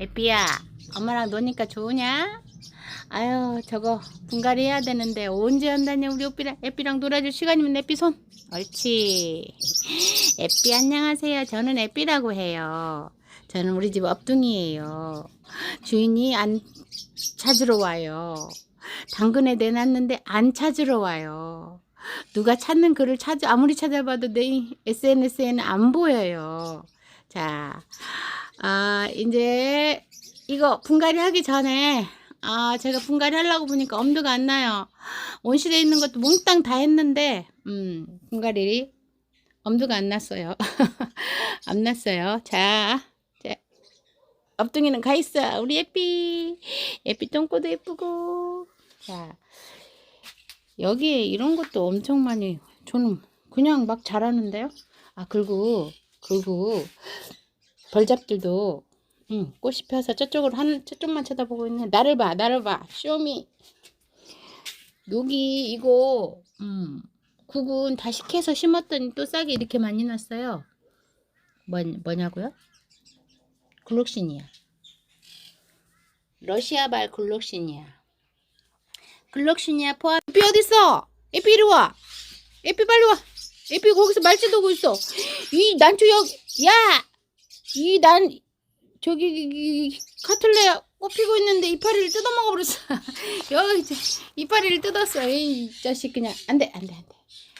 에삐야, 엄마랑 노니까 좋으냐? 아유, 저거 분갈이 해야 되는데 언제 한다냐 우리 에삐랑, 에삐랑 놀아줄 시간이면 에삐 손. 옳지. 에삐 안녕하세요. 저는 에삐라고 해요. 저는 우리 집 업둥이에요. 주인이 안 찾으러 와요. 당근에 내놨는데 안 찾으러 와요. 누가 찾는 글을 찾아 아무리 찾아봐도 내 SNS에는 안 보여요. 자, 아 이제 이거 분갈이 하기 전에 아 제가 분갈이 하려고 보니까 엄두가 안 나요. 온실에 있는 것도 몽땅 다 했는데 음 분갈이 엄두가 안 났어요. 안 났어요. 자, 자 업둥이는 가 있어. 우리 예삐 예삐 똥꼬도 예쁘고 자. 여기에 이런 것도 엄청 많이 저는 그냥 막 자라는데요. 아 그리고 그리고 벌잡들도 응, 꽃이 펴서 저쪽으로 한 저쪽만 쳐다보고 있네. 나를 봐, 나를 봐. 쇼미. 여기 이거 음, 국은 다시 캐서 심었더니 또 싹이 이렇게 많이 났어요. 뭐, 뭐냐고요? 글록신이야. 러시아발 글록신이야. 글럭시니아 포함 에피 어딨어? 에피 이리 와 에피 빨리 와 에피 거기서 말짓하고 있어 이 난초역 야 이 난 저기 이- 이 카틀레 꽃피고 있는데 이파리를 뜯어먹어 버렸어. 여기 이파리를 뜯었어. 이 자식 그냥. 안돼 안돼 안돼.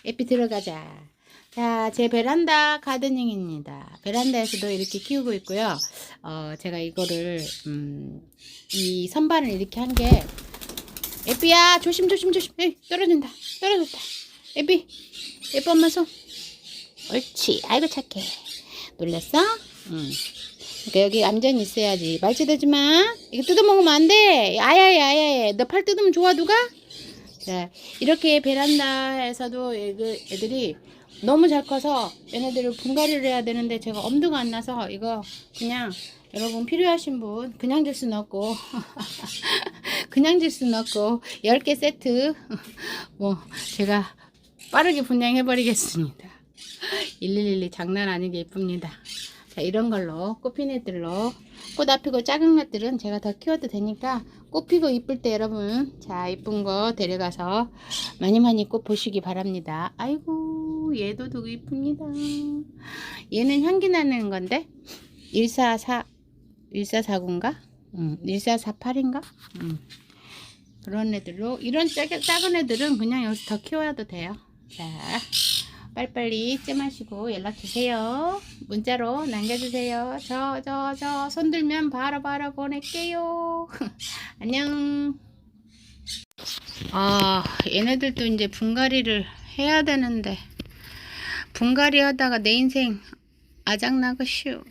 에피 들어가자. 자, 제 베란다 가드닝입니다. 베란다에서도 이렇게 키우고 있고요. 어, 제가 이거를, 음, 이 선반을 이렇게 한 게, 에삐야 조심 조심 조심. 에이 떨어진다. 떨어졌다. 에삐 에삐 엄마 손. 옳지. 아이고 착해. 놀랬어? 응 그러니까 여기 암전이 있어야지. 말 치대지 마. 이거 뜯어먹으면 안 돼. 아야야 아야야. 너 팔 뜯으면 좋아 누가? 자 이렇게 베란다에서도 애들, 애들이 너무 잘 커서 얘네들을 분갈이를 해야 되는데 제가 엄두가 안 나서 이거 그냥 여러분 필요하신 분 그냥 줄 수는 없고 그냥 줄 수는 없고 10개 세트 뭐 제가 빠르게 분양해 버리겠습니다. 1112 장난 아니게 예쁩니다 자 이런 걸로 꽃핀 애들로 꽃 앞이고 작은 것들은 제가 더 키워도 되니까 꽃 피고 이쁠 때 여러분 자 이쁜 거 데려가서 많이 많이 꽃 보시기 바랍니다 아이고 얘도 되게 이쁩니다 얘는 향기 나는 건데 144 1449인가? 음, 1448인가? 음. 그런 애들로 이런 작은, 작은 애들은 그냥 여기서 더 키워도 돼요. 자, 빨리빨리 찜하시고 연락 주세요. 문자로 남겨주세요. 저, 저, 저, 손 들면 바로 바로 보낼게요. 안녕. 아, 얘네들도 이제 분갈이를 해야 되는데, 분갈이 하다가 내 인생 아작나가시오.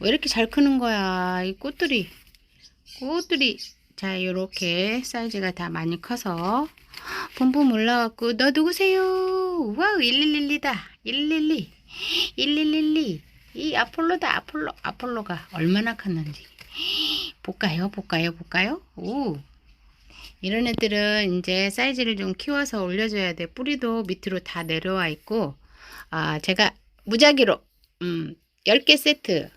왜 이렇게 잘 크는 거야? 이 꽃들이. 꽃들이. 자, 요렇게 사이즈가 다 많이 커서 봄봄 올라왔고, 너 누구세요? 와우, 111이다. 112. 1112. 이 아폴로다, 아폴로. 아폴로가 얼마나 컸는지. 볼까요? 볼까요? 볼까요? 오. 이런 애들은 이제 사이즈를 좀 키워서 올려줘야 돼. 뿌리도 밑으로 다 내려와 있고, 아, 제가 무작위로, 음, 10개 세트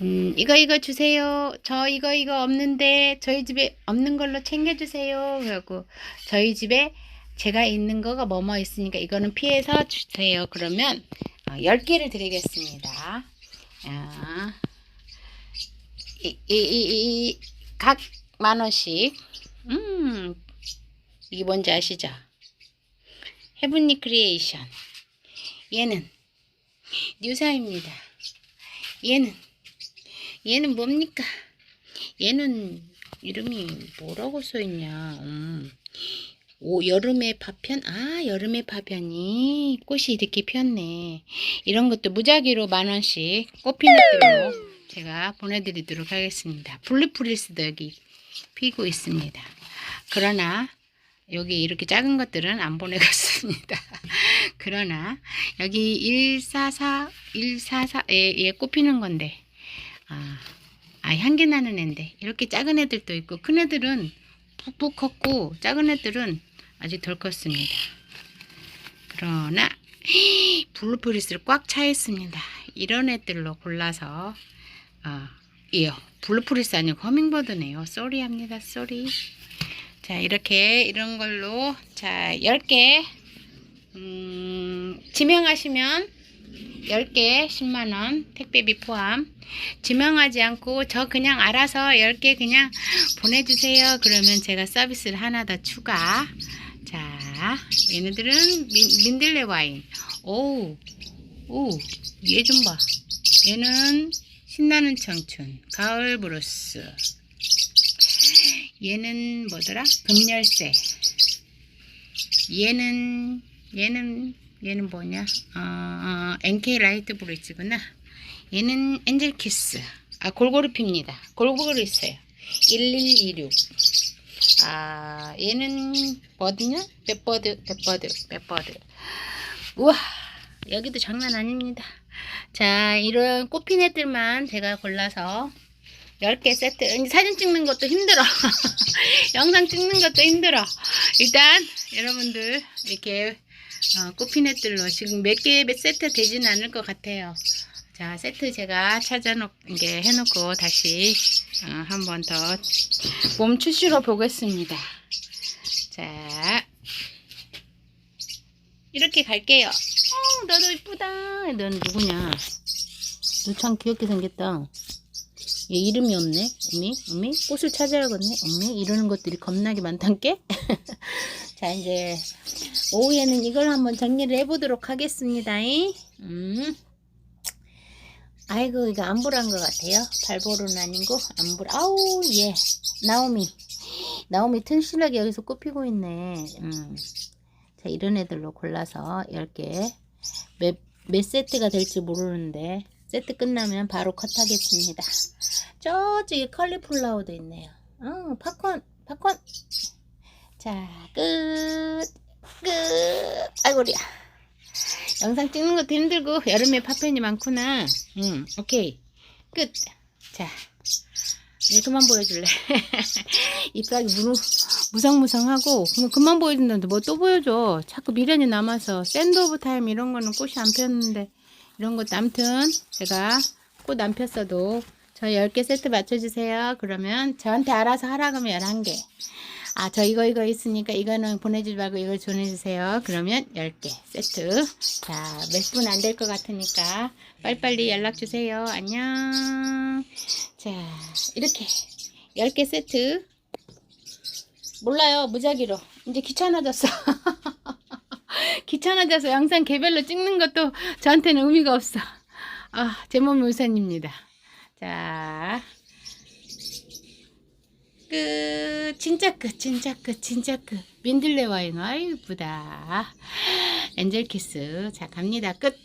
음, 이거 이거 주세요. 저 이거 이거 없는데 저희 집에 없는 걸로 챙겨주세요. 그리고 저희 집에 제가 있는 거가 뭐뭐 있으니까 이거는 피해서 주세요. 그러면 어, 10개를 드리겠습니다. 아, 이, 이, 이, 이, 각 만 원씩. 음, 이게 뭔지 아시죠? 헤븐리 크리에이션. 얘는 뉴사입니다. 얘는 얘는 뭡니까? 얘는 이름이 뭐라고 써있냐? 음. 오, 여름의 파편? 아, 여름의 파편이 꽃이 이렇게 피었네. 이런 것도 무작위로 만 원씩 꽃피넛들로 제가 보내드리도록 하겠습니다. 블루프리스도 여기 피고 있습니다. 그러나 여기 이렇게 작은 것들은 안 보내겠습니다. 그러나 여기 144, 144, 예, 예, 꽃피는 건데 아, 아 향기 나는 애인데 이렇게 작은 애들도 있고 큰 애들은 푹푹 컸고 작은 애들은 아직 덜 컸습니다. 그러나 블루프리스를 꽉 차 있습니다. 이런 애들로 골라서 아, 이요. 블루프리스 아니고 허밍버드네요. 쏘리 합니다. 쏘리. 자, 이렇게 이런 걸로 자, 10개 음, 지명하시면 10개 10만 원 택배비 포함. 지명하지 않고 저 그냥 알아서 10개 그냥 보내 주세요. 그러면 제가 서비스를 하나 더 추가. 자, 얘네들은 민, 민들레 와인. 오. 오. 얘 좀 봐. 얘는 신나는 청춘, 가을 브루스. 얘는 뭐더라? 금열쇠. 얘는 얘는 얘는 뭐냐? 어, 어, NK 라이트 브릿지구나. 얘는 엔젤 키스. 아 골고루 핍니다. 골고루 있어요. 1126. 아 얘는 버드냐? 백버드, 백버드, 백버드. 우와 여기도 장난 아닙니다. 자, 이런 꽃핀 애들만 제가 골라서 10개 세트. 사진 찍는 것도 힘들어. 영상 찍는 것도 힘들어. 일단, 여러분들, 이렇게, 어, 꽃핀 애들로 지금 몇 개, 몇 세트 되진 않을 것 같아요. 자, 세트 제가 찾아놓, 이게 해놓고 다시, 어, 한번 더 몸추시러 보겠습니다. 자, 이렇게 갈게요. 어, 너도 이쁘다. 넌 누구냐? 너 참 귀엽게 생겼다. 얘 이름이 없네. 어미, 어미, 꽃을 찾아야겠네. 어미, 이러는 것들이 겁나게 많단께. 자, 이제 오후에는 이걸 한번 정리를 해보도록 하겠습니다. 음. 아이고, 이거 안보란 것 같아요. 발보는 아니고 안보. 아우, 예. 나오미. 나오미 튼실하게 여기서 꽃피고 있네. 음. 자, 이런 애들로 골라서 10개. 몇, 몇 세트가 될지 모르는데, 세트 끝나면 바로 컷하겠습니다. 저쪽에 컬리플라워도 있네요. 어, 팝콘, 팝콘. 자, 끝. 끝. 아이고리야. 영상 찍는 것도 힘들고, 여름에 팝펜이 많구나. 응, 오케이. 끝. 자, 이제 그만 보여줄래. 입가기 무, 무성무성하고 그럼 그만 보여준다는데 뭐 또 보여줘 자꾸 미련이 남아서 샌드 오브 타임 이런 거는 꽃이 안 폈는데 이런 것도 암튼 제가 꽃 안 폈어도 저 10개 세트 맞춰주세요 그러면 저한테 알아서 하라 그러면 11개 아 저 이거 이거 있으니까 이거는 보내주지 말고 이걸 보내주세요. 그러면 10개 세트. 자 몇 분 안 될 것 같으니까 빨리빨리 연락주세요. 안녕. 자 이렇게 10개 세트. 몰라요 무작위로. 이제 귀찮아졌어. 귀찮아져서 영상 개별로 찍는 것도 저한테는 의미가 없어. 아 제 몸이 우선입니다. 자 끝. 진짜 끝. 진짜 끝. 진짜 끝. 민들레 와인. 아이, 이쁘다. 엔젤 키스. 자, 갑니다. 끝.